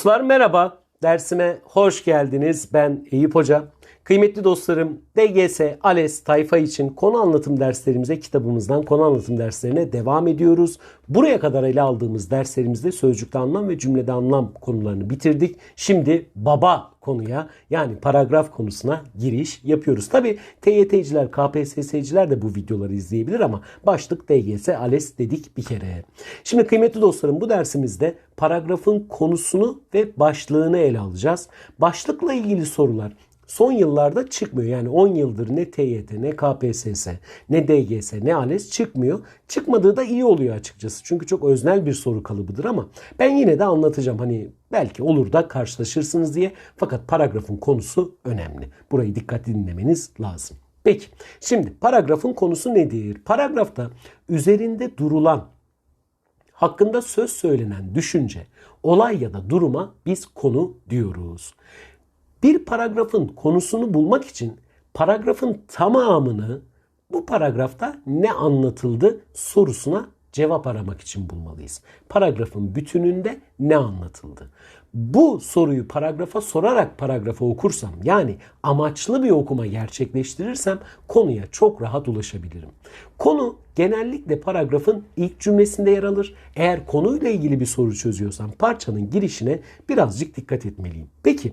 Dostlar merhaba. Dersime hoş geldiniz. Ben Eyüp Hoca. Kıymetli dostlarım, DGS, ALES tayfa için konu anlatım derslerimize kitabımızdan konu anlatım derslerine devam ediyoruz. Buraya kadar ele aldığımız derslerimizde sözcükte anlam ve cümlede anlam konularını bitirdik. Şimdi baba konuya yani paragraf konusuna giriş yapıyoruz. Tabi TYT'ciler, KPSS'ciler de bu videoları izleyebilir ama başlık DGS, ALES dedik bir kere. Şimdi kıymetli dostlarım bu dersimizde paragrafın konusunu ve başlığını ele alacağız. Başlıkla ilgili sorular son yıllarda çıkmıyor. Yani 10 yıldır ne TYT, ne KPSS, ne DGS, ne ALES çıkmıyor. Çıkmadığı da iyi oluyor açıkçası. Çünkü çok öznel bir soru kalıbıdır ama ben yine de anlatacağım. Hani belki olur da karşılaşırsınız diye. Fakat paragrafın konusu önemli. Burayı dikkatli dinlemeniz lazım. Peki şimdi paragrafın konusu nedir? Paragrafta üzerinde durulan hakkında söz söylenen düşünce, olay ya da duruma biz konu diyoruz. Bir paragrafın konusunu bulmak için paragrafın tamamını bu paragrafta ne anlatıldı sorusuna cevap aramak için bulmalıyız. Paragrafın bütününde ne anlatıldı? Bu soruyu paragrafa sorarak paragrafı okursam yani amaçlı bir okuma gerçekleştirirsem konuya çok rahat ulaşabilirim. Konu genellikle paragrafın ilk cümlesinde yer alır. Eğer konuyla ilgili bir soru çözüyorsam parçanın girişine birazcık dikkat etmeliyim. Peki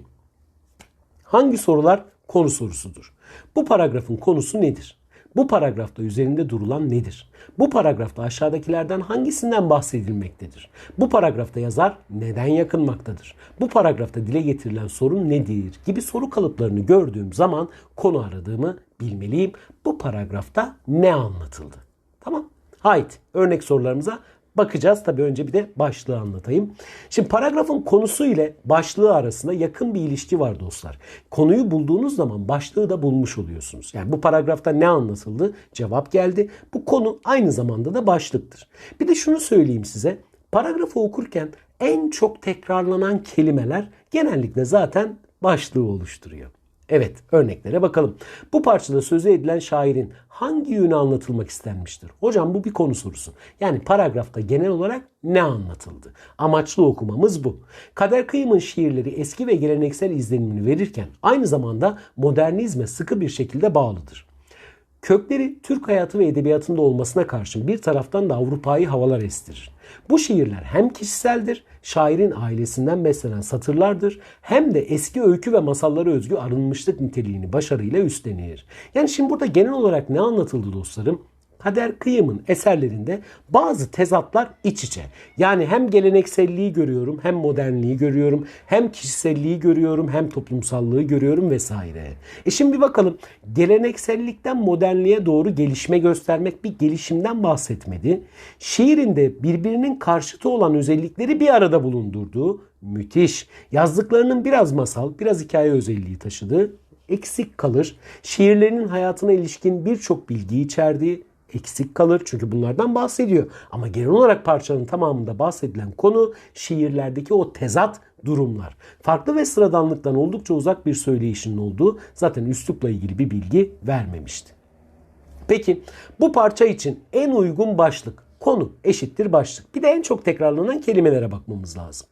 Hangi sorular konu sorusudur? Bu paragrafın konusu nedir? Bu paragrafta üzerinde durulan nedir? Bu paragrafta aşağıdakilerden hangisinden bahsedilmektedir? Bu paragrafta yazar neden yakınmaktadır? Bu paragrafta dile getirilen sorun nedir? Gibi soru kalıplarını gördüğüm zaman konu aradığımı bilmeliyim. Bu paragrafta ne anlatıldı? Tamam. Haydi örnek sorularımıza bakacağız. Tabii önce bir de başlığı anlatayım. Şimdi paragrafın konusu ile başlığı arasında yakın bir ilişki var dostlar. Konuyu bulduğunuz zaman başlığı da bulmuş oluyorsunuz. Yani bu paragrafta ne anlatıldı? Cevap geldi. Bu konu aynı zamanda da başlıktır. Bir de şunu söyleyeyim size. Paragrafı okurken en çok tekrarlanan kelimeler genellikle zaten başlığı oluşturuyor. Evet örneklere bakalım. Bu parçada sözü edilen şairin hangi yönü anlatılmak istenmiştir? Hocam bu bir konu sorusu. Yani paragrafta genel olarak ne anlatıldı? Amaçlı okumamız bu. Kader Kıyım'ın şiirleri eski ve geleneksel izlenimini verirken aynı zamanda modernizme sıkı bir şekilde bağlıdır. Kökleri Türk hayatı ve edebiyatında olmasına karşın bir taraftan da Avrupa'yı havalar estirir. Bu şiirler hem kişiseldir, şairin ailesinden beslenen satırlardır, hem de eski öykü ve masallara özgü arınmışlık niteliğini başarıyla üstlenir. Yani şimdi burada genel olarak ne anlatıldı dostlarım? Kader Kıyım'ın eserlerinde bazı tezatlar iç içe. Yani hem gelenekselliği görüyorum, hem modernliği görüyorum, hem kişiselliği görüyorum, hem toplumsallığı görüyorum vesaire. E şimdi bir bakalım geleneksellikten modernliğe doğru gelişme göstermek bir gelişimden bahsetmedi. Şiirinde birbirinin karşıtı olan özellikleri bir arada bulundurduğu müthiş. Yazdıklarının biraz masal, biraz hikaye özelliği taşıdığı eksik kalır. Şiirlerinin hayatına ilişkin birçok bilgi içerdiği eksik kalır. Çünkü bunlardan bahsediyor. Ama genel olarak parçanın tamamında bahsedilen konu şiirlerdeki o tezat durumlar. Farklı ve sıradanlıktan oldukça uzak bir söyleyişinin olduğu zaten üslupla ilgili bir bilgi vermemişti. Peki bu parça için en uygun başlık konu eşittir başlık. Bir de en çok tekrarlanan kelimelere bakmamız lazım.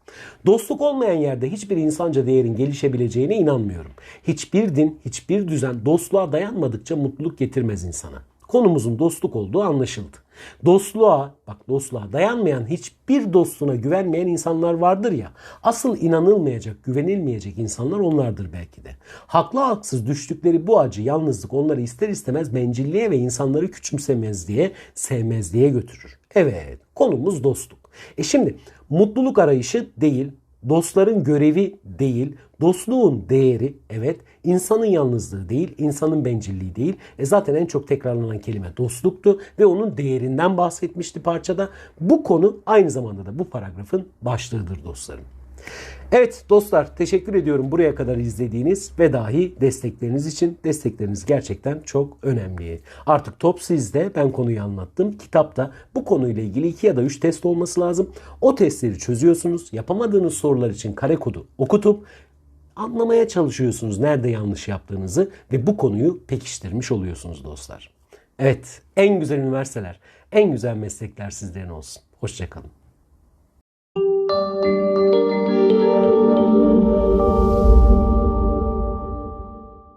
Dostluk olmayan yerde hiçbir insanca değerin gelişebileceğine inanmıyorum. Hiçbir din, hiçbir düzen dostluğa dayanmadıkça mutluluk getirmez insana konumuzun dostluk olduğu anlaşıldı. Dostluğa, bak dostluğa dayanmayan hiçbir dostuna güvenmeyen insanlar vardır ya. Asıl inanılmayacak, güvenilmeyecek insanlar onlardır belki de. Haklı haksız düştükleri bu acı, yalnızlık onları ister istemez bencilliğe ve insanları küçümsemez diye, sevmez diye götürür. Evet, konumuz dostluk. E şimdi mutluluk arayışı değil, dostların görevi değil, dostluğun değeri evet, insanın yalnızlığı değil, insanın bencilliği değil. E zaten en çok tekrarlanan kelime dostluktu ve onun değerinden bahsetmişti parçada. Bu konu aynı zamanda da bu paragrafın başlığıdır dostlarım. Evet dostlar teşekkür ediyorum buraya kadar izlediğiniz ve dahi destekleriniz için. Destekleriniz gerçekten çok önemli. Artık top sizde. Ben konuyu anlattım. Kitapta bu konuyla ilgili 2 ya da 3 test olması lazım. O testleri çözüyorsunuz. Yapamadığınız sorular için kare kodu okutup anlamaya çalışıyorsunuz nerede yanlış yaptığınızı ve bu konuyu pekiştirmiş oluyorsunuz dostlar. Evet en güzel üniversiteler, en güzel meslekler sizlerin olsun. Hoşçakalın.